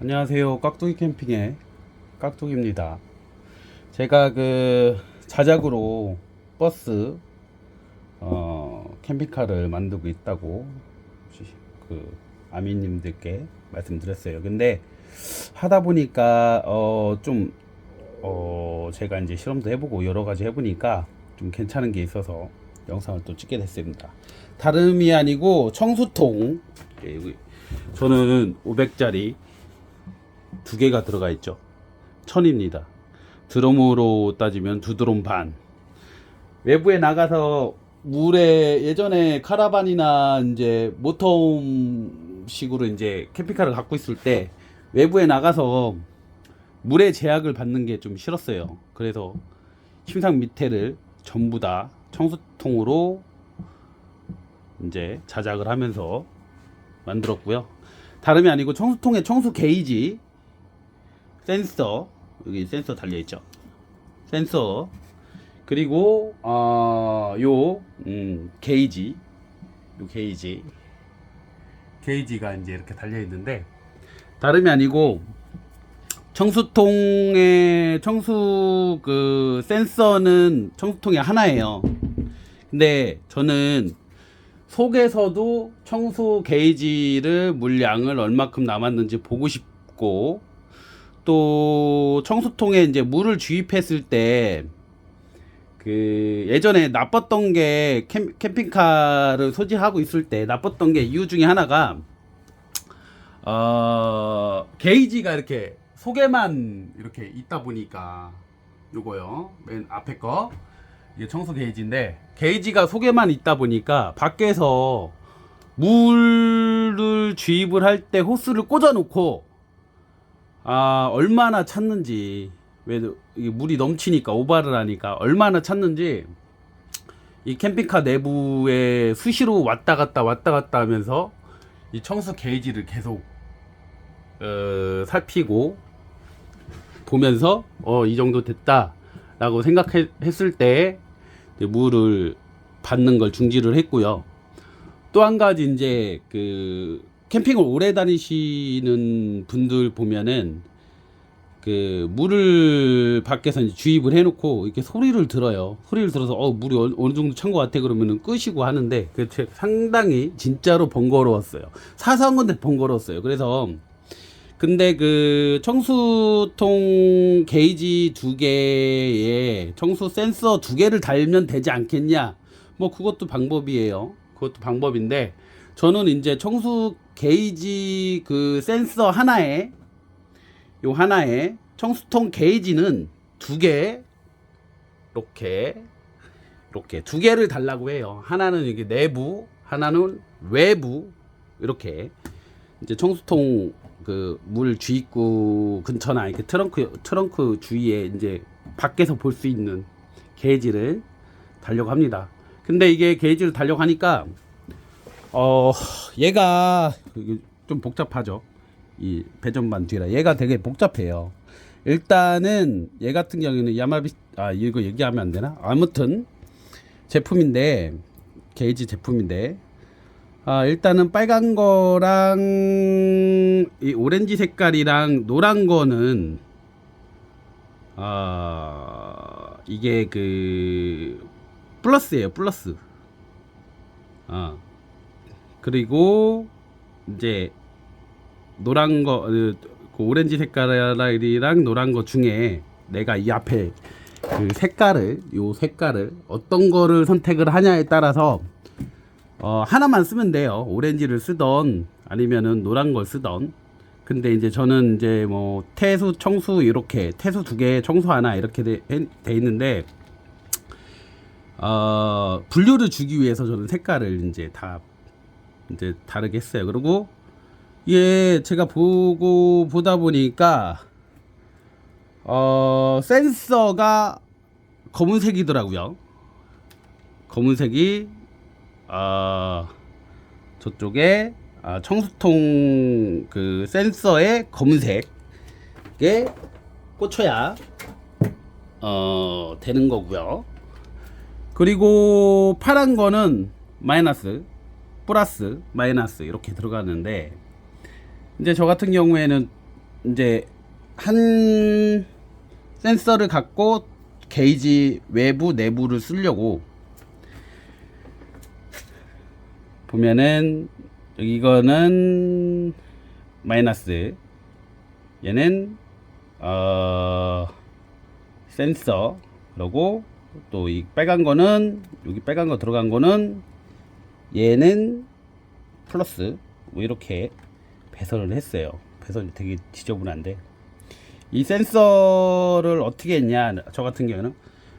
안녕하세요. 깍두기 캠핑의 깍두기입니다. 제가 그 자작으로 버스 어, 캠핑카를 만들고 있다고 그 아미님들께 말씀드렸어요. 근데 하다 보니까 어좀 어 제가 이제 실험도 해보고 여러 가지 해보니까 좀 괜찮은 게 있어서 영상을 또 찍게 됐습니다. 다름이 아니고 청수통 예, 저는 500짜리 두 개가 들어가 있죠. 천입니다. 드럼으로 따지면 두 드럼 반. 외부에 나가서 물에 예전에 카라반이나 이제 모터홈 식으로 이제 캠핑카를 갖고 있을 때 외부에 나가서 물의 제약을 받는 게 좀 싫었어요. 그래서 침상 밑에를 전부 다 청수통으로 이제 자작을 하면서 만들었고요. 다름이 아니고 청수통에 청수 게이지 센서 여기 센서 달려 있죠. 센서 그리고 어요 음, 게이지 요 게이지 게이지가 이제 이렇게 달려 있는데 다름이 아니고 청수통의 청수 그 센서는 청수통에 하나예요. 근데 저는 속에서도 청수 게이지를 물량을 얼마큼 남았는지 보고 싶고 또 청수통에 이제 물을 주입했을 때 그 예전에 나빴던 게 캠, 캠핑카를 소지하고 있을 때 나빴던 게 이유 중에 하나가 어 게이지가 이렇게 속에만 이렇게 있다 보니까 요거요. 맨 앞에 거. 이게 청소 게이지인데 게이지가 속에만 있다 보니까 밖에서 물을 주입을 할 때 호스를 꽂아 놓고 아 얼마나 찼는지 왜 물이 넘치니까 오바를 하니까 얼마나 찼는지 이 캠핑카 내부에 수시로 왔다 갔다 왔다 갔다 하면서 이 청소 게이지를 계속 어, 살피고 보면서 어 이 정도 됐다라고 생각했을 때 이제 물을 받는 걸 중지를 했고요. 또 한 가지 이제 그 캠핑을 오래 다니시는 분들 보면은 그 물을 밖에서 이제 주입을 해놓고 이렇게 소리를 들어요. 소리를 들어서 어 물이 어느- 어느 정도 찬 것 같아 그러면은 끄시고 하는데 그 제- 상당히 진짜로 번거로웠어요. 사소한 건데 번거로웠어요. 그래서 근데 그 청수통 게이지 두 개에 청수 센서 두 개를 달면 되지 않겠냐? 뭐 그것도 방법이에요. 그것도 방법인데 저는 이제 청수 게이지 그 센서 하나에 요 하나에 청수통 게이지는 두 개 이렇게 이렇게 두 개를 달라고 해요. 하나는 이게 내부, 하나는 외부 이렇게 이제 청수통 그 물 주입구 근처나 이렇게 트렁크 트렁크 주위에 이제 밖에서 볼 수 있는 게이지를 달려고 합니다. 근데 이게 게이지를 달려고 하니까 어 얘가 좀 복잡하죠. 이 배전반 뒤라 얘가 되게 복잡해요. 일단은 얘 같은 경우에는 야마비 아 이거 얘기하면 안 되나? 아무튼 제품인데 게이지 제품인데 아 일단은 빨간 거랑 이 오렌지 색깔이랑 노란 거는 아 이게 그 플러스예요 플러스 아 그리고 이제 노란 거, 그, 그 오렌지 색깔이랑 노란 거 중에 내가 이 앞에 그 색깔을, 요 색깔을 어떤 거를 선택을 하냐에 따라서 어, 하나만 쓰면 돼요. 오렌지를 쓰던 아니면은 노란 걸 쓰던. 근데 이제 저는 이제 뭐 태수, 청수 이렇게 태수 두 개, 청수 하나 이렇게 돼, 돼 있는데 어, 분류를 주기 위해서 저는 색깔을 이제 다 이제 다르게 했어요. 그리고 예, 제가 보고 보다 보니까 어 센서가 검은색이더라고요. 검은색이 아 저쪽에 아, 청수통 그 센서에 검은색에 꽂혀야 어 되는 거고요. 그리고 파란 거는 마이너스, 플러스, 마이너스 이렇게 들어가는데 이제 저 같은 경우에는 이제 한 센서를 갖고 게이지 외부 내부를 쓰려고 보면은 이거는 마이너스 얘는 어 센서 그리고 또 이 빨간 거는 여기 빨간 거 들어간 거는 얘는 플러스 뭐 이렇게 배선을 했어요. 배선이 되게 지저분한데 이 센서를 어떻게 했냐 저 같은 경우는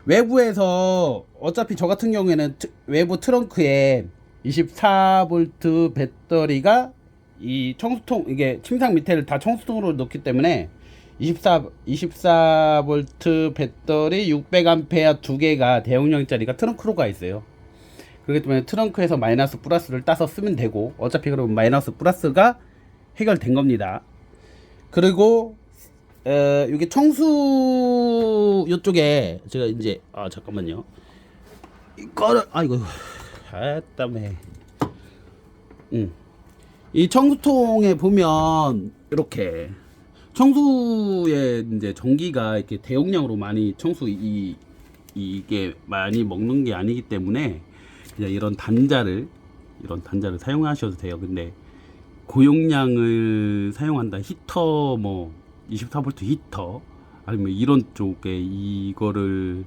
외부에서 어차피 저 같은 경우에는 트- 외부 트렁크에 24V 배터리가 이 청수통 이게 침상 밑에를 다 청수통으로 넣기 때문에 24 24V 배터리 600A 두 개가 대용량짜리가 트렁크로 가 있어요. 그렇기 때문에 트렁크에서 마이너스 플러스를 따서 쓰면 되고 어차피 그러면 마이너스 플러스가 해결된 겁니다. 그리고 어, 여기 청수 요쪽에 제가 이제 아 잠깐만요. 이거를 아이고 아 땀에 음. 이 청수통에 보면 이렇게 청수에 이제 전기가 이렇게 대용량으로 많이 청수 이 이게 많이 먹는 게 아니기 때문에 그냥 이런 단자를 이런 단자를 사용하셔도 돼요. 근데 고용량을 사용한다 히터 뭐 24V 히터 아니면 이런 쪽에 이거를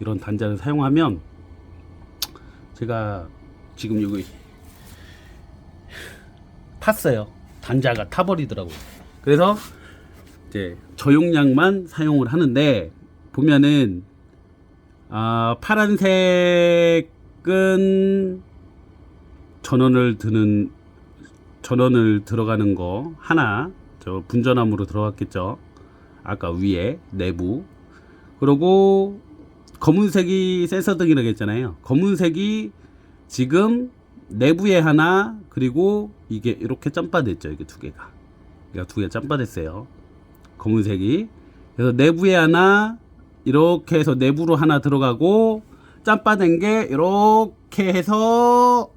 이런 단자를 사용하면 제가 지금 여기 탔어요. 단자가 타버리더라고요. 그래서 이제 저용량만 사용을 하는데 보면은 아 파란색 은 전원을 드는 전원을 들어가는 거 하나 저 분전함으로 들어갔겠죠. 아까 위에 내부 그리고 검은색이 센서 등이라고 했잖아요. 검은색이 지금 내부에 하나 그리고 이게 이렇게 짬바됐죠. 이게 두 개가. 그러니까 두 개 짬바됐어요. 검은색이. 그래서 내부에 하나 이렇게 해서 내부로 하나 들어가고 짬바된 게 이렇게 해서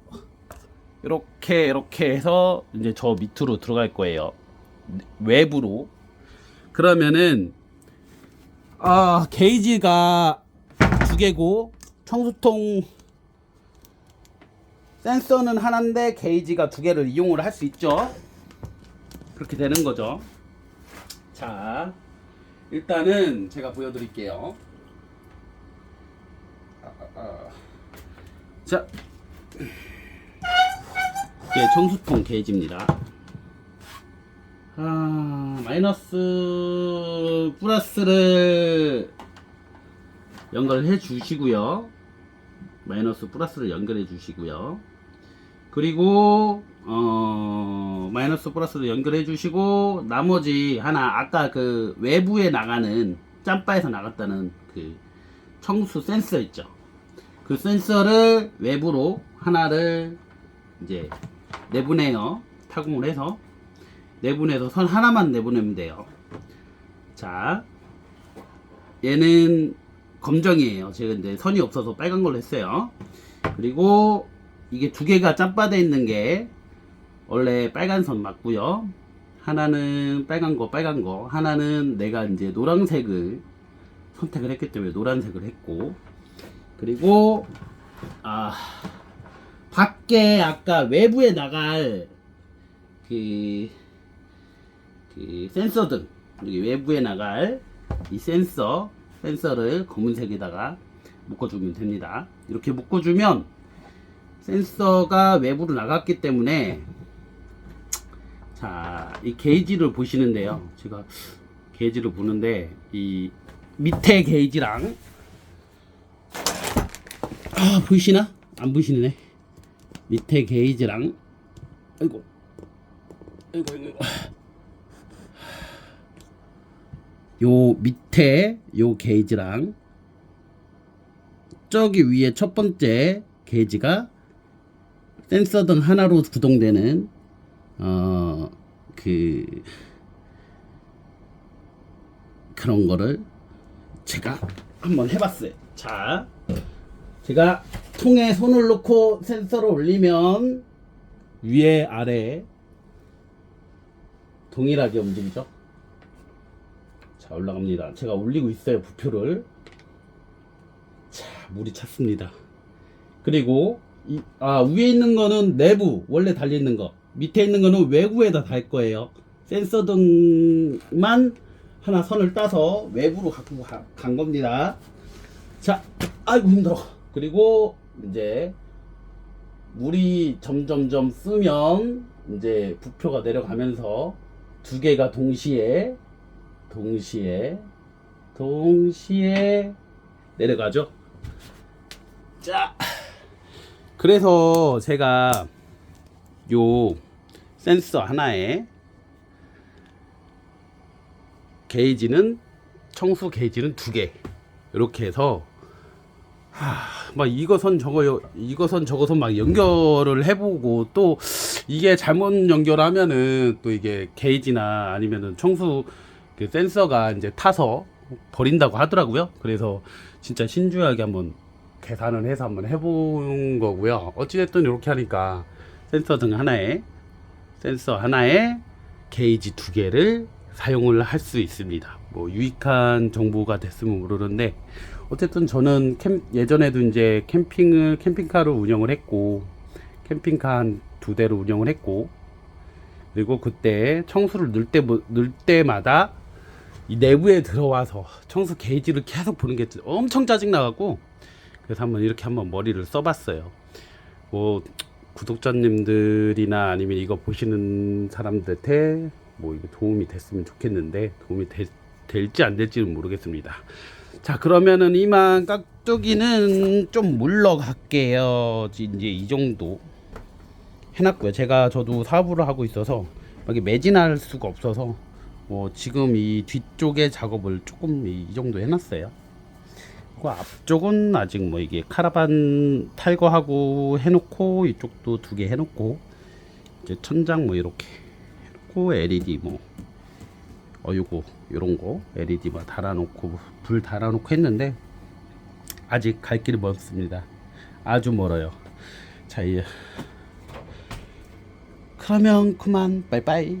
이렇게 이렇게 해서 이제 저 밑으로 들어갈 거예요. 외부로. 그러면은 아 게이지가 두 개고 청수통 센서는 하나인데 게이지가 두 개를 이용을 할 수 있죠. 그렇게 되는 거죠. 자, 일단은 제가 보여드릴게요. 아, 아, 아. 자, 이게 청수통 게이지입니다. 아, 마이너스 플러스를 연결해 주시고요. 마이너스 플러스를 연결해 주시고요. 그리고 어 마이너스 플러스를 연결해 주시고 나머지 하나 아까 그 외부에 나가는 짬바에서 나갔다는 그 청수 센서 있죠. 그 센서를 외부로 하나를 이제 내보내요. 타공을 해서 내보내서 선 하나만 내보내면 돼요. 자, 얘는 검정이에요. 제가 이제 선이 없어서 빨간 걸로 했어요. 그리고 이게 두 개가 짬바돼 있는 게 원래 빨간 선 맞고요. 하나는 빨간 거, 빨간 거. 하나는 내가 이제 노란색을 선택을 했기 때문에 노란색을 했고. 그리고 아 밖에 아까 외부에 나갈 그, 그 센서 등 여기 외부에 나갈 이 센서 센서를 검은색에다가 묶어주면 됩니다. 이렇게 묶어주면 센서가 외부로 나갔기 때문에 자, 이 게이지를 보시는데요. 제가 게이지를 보는데 이 밑에 게이지랑 아, 보이시나? 안 보이시네. 밑에 게이지랑 아이고. 아이고 아이고. 요 밑에 요 게이지랑 저기 위에 첫 번째 게이지가 센서 등 하나로 구동되는 어 그 그런 거를 제가 한번 해봤어요. 자, 제가 통에 손을 놓고 센서를 올리면 위에 아래 동일하게 움직이죠. 자 올라갑니다. 제가 올리고 있어요 부표를. 자 물이 찼습니다. 그리고 이, 아 위에 있는 거는 내부 원래 달려 있는 거 밑에 있는 거는 외부에다 달 거예요. 센서 등만 하나 선을 따서 외부로 갖고 가- 간 겁니다. 자, 아이고 힘들어. 그리고 이제 물이 점점점 쓰면 이제 부표가 내려가면서 두 개가 동시에 동시에 동시에 내려가죠. 자, 그래서 제가 요 센서 하나에 게이지는 청수 게이지는 두 개 이렇게 해서 하, 막 이거선 저거 이거선 저거선 막 연결을 해보고 또 이게 잘못 연결하면은 또 이게 게이지나 아니면은 청수 그 센서가 이제 타서 버린다고 하더라고요. 그래서 진짜 신중하게 한번 계산을 해서 한번 해본 거고요. 어찌됐든 이렇게 하니까 센서 등 하나에 센서 하나에 게이지 두 개를 사용을 할 수 있습니다. 뭐 유익한 정보가 됐으면 모르는데 어쨌든 저는 캠, 예전에도 이제 캠핑을 캠핑카를 운영을 했고 캠핑카 한 두 대를 운영을 했고 그리고 그때 청수를 넣을 때 넣을 때마다 이 내부에 들어와서 청수 게이지를 계속 보는 게 엄청 짜증 나갖고 그래서 한번 이렇게 한번 머리를 써봤어요. 뭐 구독자님들이나 아니면 이거 보시는 사람들한테 뭐 이게 도움이 됐으면 좋겠는데 도움이 되- 될지 안 될지는 모르겠습니다. 자 그러면은 이만 깍두기는 좀 물러갈게요. 이제 이 정도 해놨고요. 제가 저도 사부를 하고 있어서 여기 매진할 수가 없어서 뭐 지금 이 뒤쪽에 작업을 조금 이 정도 해놨어요. 그 앞쪽은 아직 뭐 이게 카라반 탈거하고 해놓고 이쪽도 두 개 해놓고 이제 천장 뭐 이렇게 해놓고 LED 뭐 어 요거 요런 거 LED 뭐 달아놓고 불 달아놓고 했는데 아직 갈 길이 멀습니다. 아주 멀어요. 자 이제 그러면 그만 빠이빠이.